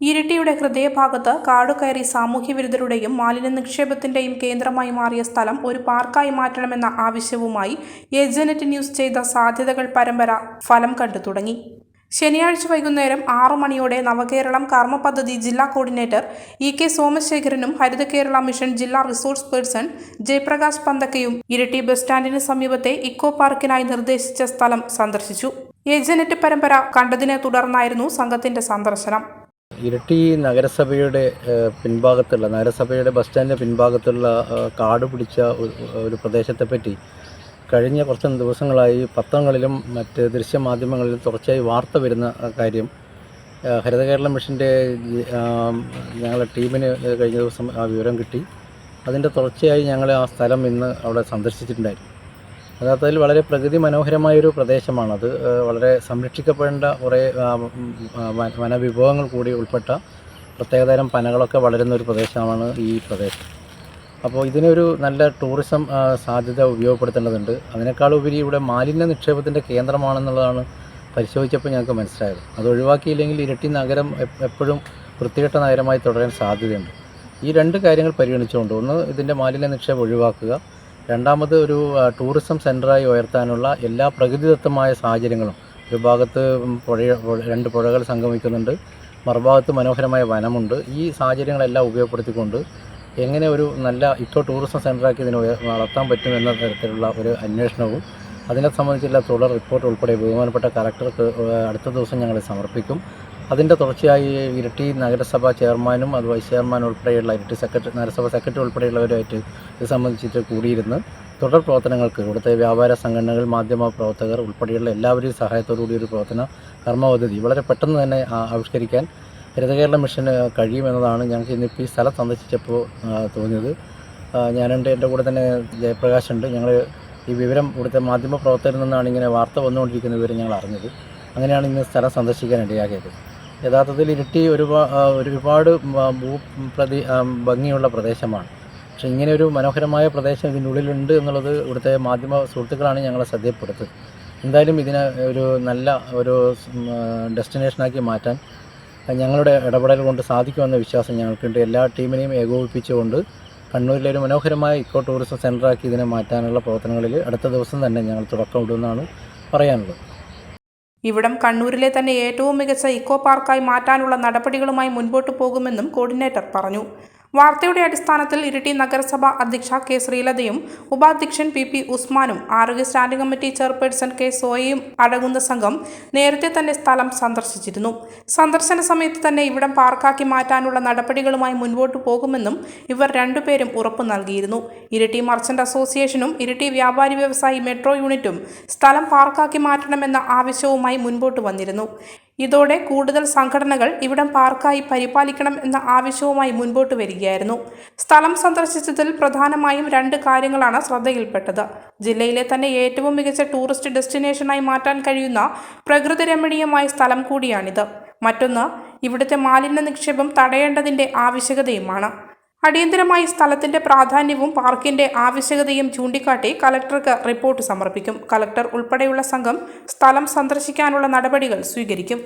ഇരിട്ടിയുടെ ഹൃദയഭാഗത്ത് കാടുകയറി സാമൂഹ്യവിരുദ്ധരുടെയും മാലിന്യ നിക്ഷേപത്തിന്റെയും കേന്ദ്രമായി മാറിയ സ്ഥലം ഒരു പാർക്കായി മാറ്റണമെന്ന ആവശ്യവുമായി ഏജനറ്റ് ന്യൂസ് ചെയ്ത സാധ്യതകൾ പരമ്പര ഫലം കണ്ടു തുടങ്ങി. ശനിയാഴ്ച വൈകുന്നേരം ആറു മണിയോടെ നവകേരളം കർമ്മ പദ്ധതി ജില്ലാ കോർഡിനേറ്റർ ഇ കെ സോമശേഖരനും ഹരിത കേരള മിഷൻ ജില്ലാ റിസോഴ്സ് പേഴ്സൺ ജയപ്രകാശ് പന്തക്കയും ഇരട്ടി ബസ് സ്റ്റാൻഡിന് സമീപത്തെ ഇക്കോ പാർക്കിനായി നിർദ്ദേശിച്ച സ്ഥലം സന്ദർശിച്ചു. ഏജനറ്റ് പരമ്പര കണ്ടതിനെ തുടർന്നായിരുന്നു സംഘത്തിന്റെ സന്ദർശനം. ഇരട്ടി നഗരസഭയുടെ പിൻഭാഗത്തുള്ള നഗരസഭയുടെ ബസ് സ്റ്റാൻഡിന്റെ പിൻഭാഗത്തുള്ള കാട് പിടിച്ച ഒരു- പ്രദേശത്തെപ്പറ്റി കഴിഞ്ഞ കുറച്ച് ദിവസങ്ങളായി പത്രങ്ങളിലും മറ്റ് ദൃശ്യമാധ്യമങ്ങളിലും തുടർച്ചയായി വാർത്ത വരുന്ന കാര്യം ഹരിത കേരള മിഷന്റെ ഞങ്ങളുടെ ടീമിന് കഴിഞ്ഞ ദിവസം ആ വിവരം കിട്ടി. അതിന്റെ തുടർച്ചയായി ഞങ്ങൾ ആ സ്ഥലം ഇന്ന് അവിടെ സന്ദർശിച്ചിട്ടുണ്ടായിരുന്നു. യഥാർത്ഥത്തിൽ വളരെ പ്രകൃതി മനോഹരമായൊരു പ്രദേശമാണത് വളരെ സംരക്ഷിക്കപ്പെടേണ്ട കുറേ വനവിഭവങ്ങൾ കൂടി ഉൾപ്പെട്ട പ്രത്യേകതരം പനകളൊക്കെ വളരുന്ന ഒരു പ്രദേശമാണ് ഈ പ്രദേശം. അപ്പോൾ ഇതിനൊരു നല്ല ടൂറിസം സാധ്യത ഉപയോഗപ്പെടുത്തേണ്ടതുണ്ട്. അതിനേക്കാളുപരി ഇവിടെ മാലിന്യ നിക്ഷേപത്തിന്റെ കേന്ദ്രമാണെന്നുള്ളതാണ് പരിശോധിച്ചപ്പോൾ ഞങ്ങൾക്ക് മനസ്സിലായത്. അത് ഒഴിവാക്കിയില്ലെങ്കിൽ ഇരട്ടി നഗരം എപ്പോഴും വൃത്തികെട്ട നഗരമായി തുടരാൻ സാധ്യതയുണ്ട്. ഈ രണ്ട് കാര്യങ്ങൾ പരിഗണിച്ചുകൊണ്ട് ഒന്ന് ഇതിന്റെ മാലിന്യ നിക്ഷേപം ഒഴിവാക്കുക രണ്ടാമത് ഒരു ടൂറിസം സെന്ററായി ഉയർത്താനുള്ള എല്ലാ പ്രകൃതിദത്തമായ സാഹചര്യങ്ങളും. ഒരു ഭാഗത്ത് പുഴ രണ്ട് പുഴകൾ സംഗമിക്കുന്നുണ്ട്. മറുഭാഗത്ത് മനോഹരമായ വനമുണ്ട്. ഈ സാഹചര്യങ്ങളെല്ലാം ഉപയോഗപ്പെടുത്തിക്കൊണ്ട് എങ്ങനെ ഒരു നല്ല ഇക്കോ ടൂറിസം സെന്ററാക്കി ഇതിനെ വളർത്താൻ പറ്റും എന്ന തരത്തിലുള്ള ഒരു അന്വേഷണവും അതിനെ സംബന്ധിച്ചുള്ള തുടർ റിപ്പോർട്ട് ഉൾപ്പെടെ ബഹുമാനപ്പെട്ട കലക്ടർക്ക് അടുത്ത ദിവസം ഞങ്ങൾ സമർപ്പിക്കും. അതിന്റെ തുടർച്ചയായി ഇരട്ടി നഗരസഭാ ചെയർമാനും അത് വൈസ് ചെയർമാൻ ഉൾപ്പെടെയുള്ള ഇരട്ടി സെക്രട്ടറി നഗരസഭാ സെക്രട്ടറി ഉൾപ്പെടെയുള്ളവരുമായിട്ട് ഇത് സംബന്ധിച്ചിട്ട് കൂടിയിരുന്ന് തുടർ പ്രവർത്തനങ്ങൾക്ക് ഇവിടുത്തെ വ്യാപാര സംഘടനകൾ മാധ്യമ പ്രവർത്തകർ ഉൾപ്പെടെയുള്ള എല്ലാവരുടെയും സഹായത്തോടു കൂടി ഒരു പ്രവർത്തന കർമ്മപദ്ധതി വളരെ പെട്ടെന്ന് തന്നെ ആവിഷ്കരിക്കാൻ ഹരിതകേരള മിഷന് കഴിയുമെന്നതാണ് ഞങ്ങൾക്ക് ഇന്നിപ്പോൾ ഈ സ്ഥലം സന്ദർശിച്ചപ്പോൾ തോന്നിയത്. ഞാനുണ്ട് എന്റെ കൂടെ തന്നെ ജയപ്രകാശ് ഉണ്ട്. ഞങ്ങൾ ഈ വിവരം ഇവിടുത്തെ മാധ്യമ പ്രവർത്തകരിൽ നിന്നാണ് ഇങ്ങനെ വാർത്ത വന്നുകൊണ്ടിരിക്കുന്ന വിവരം ഞങ്ങൾ അറിഞ്ഞത്. അങ്ങനെയാണ് ഇന്ന് സ്ഥലം സന്ദർശിക്കാൻ ഇടയാക്കിയത്. യഥാർത്ഥത്തിൽ ഇരിട്ടി ഒരുപാ ഒരുപാട് ഭൂപ്രതി ഭംഗിയുള്ള പ്രദേശമാണ്. പക്ഷേ ഇങ്ങനെ ഒരു മനോഹരമായ പ്രദേശം ഇതിനുള്ളിലുണ്ട് എന്നുള്ളത് ഇവിടുത്തെ മാധ്യമ സുഹൃത്തുക്കളാണ് ഞങ്ങളെ ശ്രദ്ധയപ്പെടുത്തുന്നത് എന്തായാലും ഇതിനെ ഒരു നല്ല ഒരു ഡെസ്റ്റിനേഷനാക്കി മാറ്റാൻ ഞങ്ങളുടെ ഇടപെടൽ കൊണ്ട് സാധിക്കുമെന്ന വിശ്വാസം ഞങ്ങൾക്കുണ്ട്. എല്ലാ ടീമിനെയും ഏകോപിപ്പിച്ചുകൊണ്ട് കണ്ണൂരിലെ ഒരു മനോഹരമായ ഇക്കോ ടൂറിസം സെന്ററാക്കി ഇതിനെ മാറ്റാനുള്ള പ്രവർത്തനങ്ങളിൽ അടുത്ത ദിവസം തന്നെ ഞങ്ങൾ തുടക്കം ഇടുമെന്നാണ് പറയാനുള്ളത്. ഇവിടം കണ്ണൂരിലെ തന്നെ ഏറ്റവും മികച്ച ഇക്കോ പാർക്കായി മാറ്റാനുള്ള നടപടികളുമായി മുൻപോട്ടു പോകുമെന്നും കോർഡിനേറ്റർ പറഞ്ഞു വാർത്തയുടെ അടിസ്ഥാനത്തിൽ ഇരിട്ടി നഗരസഭ അധ്യക്ഷ കെ ശ്രീലതയും ഉപാധ്യക്ഷൻ പി പി ഉസ്മാനും ആരോഗ്യ സ്റ്റാൻഡിംഗ് കമ്മിറ്റി ചെയർപേഴ്സൺ കെ സോയയും അടങ്ങുന്ന സംഘം നേരത്തെ തന്നെ സ്ഥലം സന്ദർശിച്ചിരുന്നു. സന്ദർശന സമയത്ത് തന്നെ ഇവിടം പാർക്കാക്കി മാറ്റാനുള്ള നടപടികളുമായി മുൻപോട്ടു പോകുമെന്നും ഇവർ രണ്ടുപേരും ഉറപ്പു നൽകിയിരുന്നു. ഇരിട്ടി മർച്ചന്റ് അസോസിയേഷനും ഇരിട്ടി വ്യാപാരി വ്യവസായി മെട്രോ യൂണിറ്റും സ്ഥലം പാർക്കാക്കി മാറ്റണമെന്ന ആവശ്യവുമായി മുൻപോട്ട് വന്നിരുന്നു. ഇതോടെ കൂടുതൽ സംഘടനകൾ ഇവിടം പാർക്കായി പരിപാലിക്കണം എന്ന ആവശ്യവുമായി മുൻപോട്ട് വരികയായിരുന്നു. സ്ഥലം സന്ദർശിച്ചതിൽ പ്രധാനമായും രണ്ട് കാര്യങ്ങളാണ് ശ്രദ്ധയിൽപ്പെട്ടത്. ജില്ലയിലെ തന്നെ ഏറ്റവും മികച്ച ടൂറിസ്റ്റ് ഡെസ്റ്റിനേഷനായി മാറ്റാൻ കഴിയുന്ന പ്രകൃതിരമണീയമായ സ്ഥലം കൂടിയാണിത്. മറ്റൊന്ന് ഇവിടുത്തെ മാലിന്യ നിക്ഷേപം തടയേണ്ടതിന്റെ ആവശ്യകതയുമാണ്. അടിയന്തരമായി സ്ഥലത്തിന്റെ പ്രാധാന്യവും പാർക്കിന്റെ ആവശ്യകതയും ചൂണ്ടിക്കാട്ടി കലക്ടർക്ക് റിപ്പോർട്ട് സമർപ്പിക്കും. കലക്ടർ ഉൾപ്പെടെയുള്ള സംഘം സ്ഥലം സന്ദർശിക്കാനുള്ള നടപടികൾ സ്വീകരിക്കും.